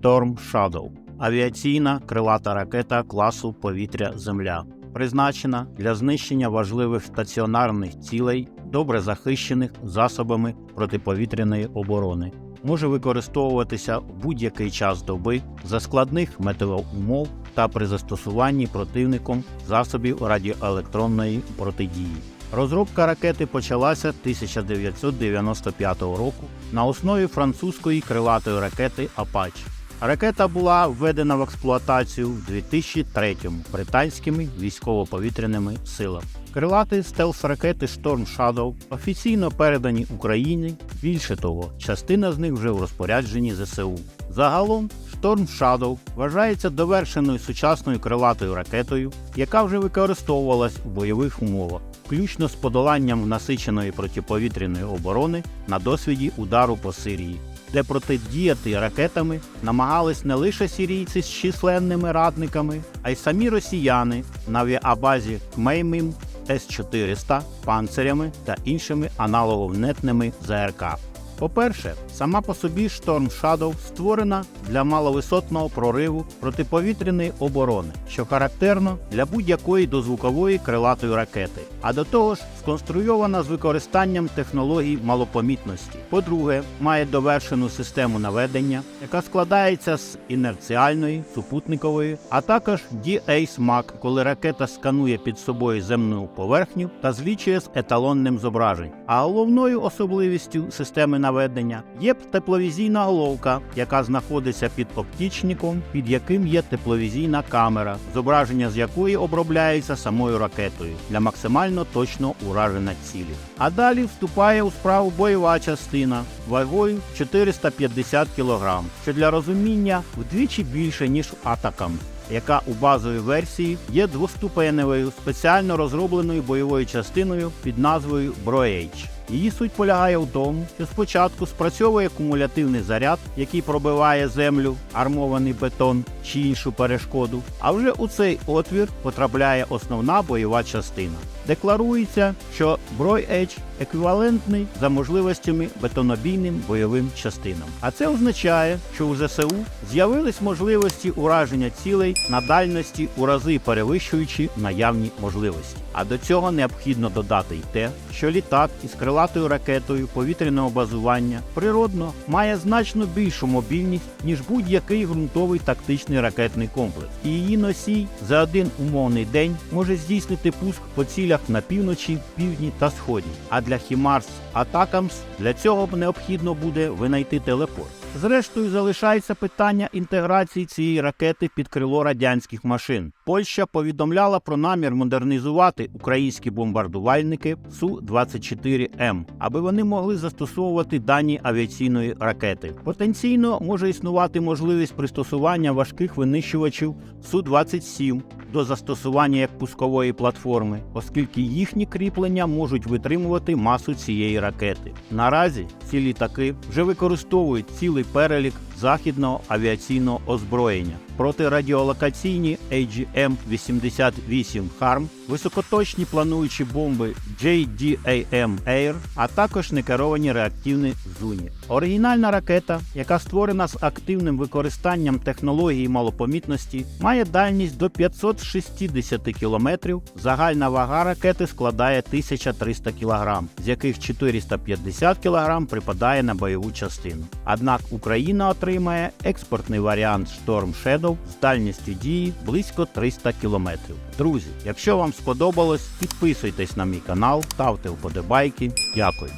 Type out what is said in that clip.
Storm Shadow авіаційна крилата ракета класу повітря-Земля, призначена для знищення важливих стаціонарних цілей, добре захищених засобами протиповітряної оборони. Може використовуватися в будь-який час доби за складних метеоумов та при застосуванні противником засобів радіоелектронної протидії. Розробка ракети почалася 1995 року на основі французької крилатої ракети Apache. Ракета була введена в експлуатацію в 2003-му британськими військово-повітряними силами. Крилати стелс-ракети Storm Shadow офіційно передані Україні. Більше того, частина з них вже в розпорядженні ЗСУ. Загалом Storm Shadow вважається довершеною сучасною крилатою ракетою, яка вже використовувалась у бойових умовах, включно з подоланням насиченої протиповітряної оборони на досвіді удару по Сирії де протидіяти ракетами намагались не лише сірійці з численними радниками, а й самі росіяни на авіабазі Кмеймім С-400 панцирями та іншими аналоговнетними ЗРК. По-перше, сама по собі Storm Shadow створена для маловисотного прориву протиповітряної оборони, що характерно для будь-якої дозвукової крилатої ракети, а до того ж сконструйована з використанням технологій малопомітності. По-друге, має довершену систему наведення, яка складається з інерціальної, супутникової, а також DA-SMAC, коли ракета сканує під собою земну поверхню та злічує з еталонним зображень. А головною особливістю системи наведення є тепловізійна головка, яка знаходиться під оптічником, під яким є тепловізійна камера, зображення з якої обробляється самою ракетою для максимально точного ураження цілі. А далі вступає у справу бойова частина вагою 450 кг, що для розуміння вдвічі більше ніж атакам. Яка у базовій версії є двоступеневою спеціально розробленою бойовою частиною під назвою BroH. Її суть полягає в тому, що спочатку спрацьовує кумулятивний заряд, який пробиває землю, армований бетон чи іншу перешкоду. А вже у цей отвір потрапляє основна бойова частина. Декларується, що Брой Edge еквівалентний за можливостями бетонобійним бойовим частинам. А це означає, що у ЗСУ з'явились можливості ураження цілей на дальності у рази перевищуючи наявні можливості. А до цього необхідно додати й те, що літак із крилатою ракетою повітряного базування природно має значно більшу мобільність, ніж будь-який ґрунтовий тактичний ракетний комплекс. І її носій за один умовний день може здійснити пуск по цілях на півночі, півдні та сході. А для Хімарс Атакамс для цього необхідно буде винайти телепорт. Зрештою, залишається питання інтеграції цієї ракети під крило радянських машин. Польща повідомляла про намір модернізувати українські бомбардувальники Су-24М, аби вони могли застосовувати дані авіаційної ракети. Потенційно може існувати можливість пристосування важких винищувачів Су-27 до застосування як пускової платформи, оскільки їхні кріплення можуть витримувати масу цієї ракети. Наразі ці літаки вже використовують цілий перелік західного авіаційного озброєння протирадіолокаційні AGM-88 HARM, високоточні плануючі бомби JDAM Air, а також некеровані реактивні зуні. Оригінальна ракета, яка створена з активним використанням технології малопомітності, має дальність до 560 км. Загальна вага ракети складає 1300 кг, з яких 450 кг припадає на бойову частину. Однак Україна отримає експортний варіант Storm Shadow з дальністю дії близько 300 км. Друзі, якщо вам сподобалось, підписуйтесь на мій канал, ставте вподобайки. Дякую.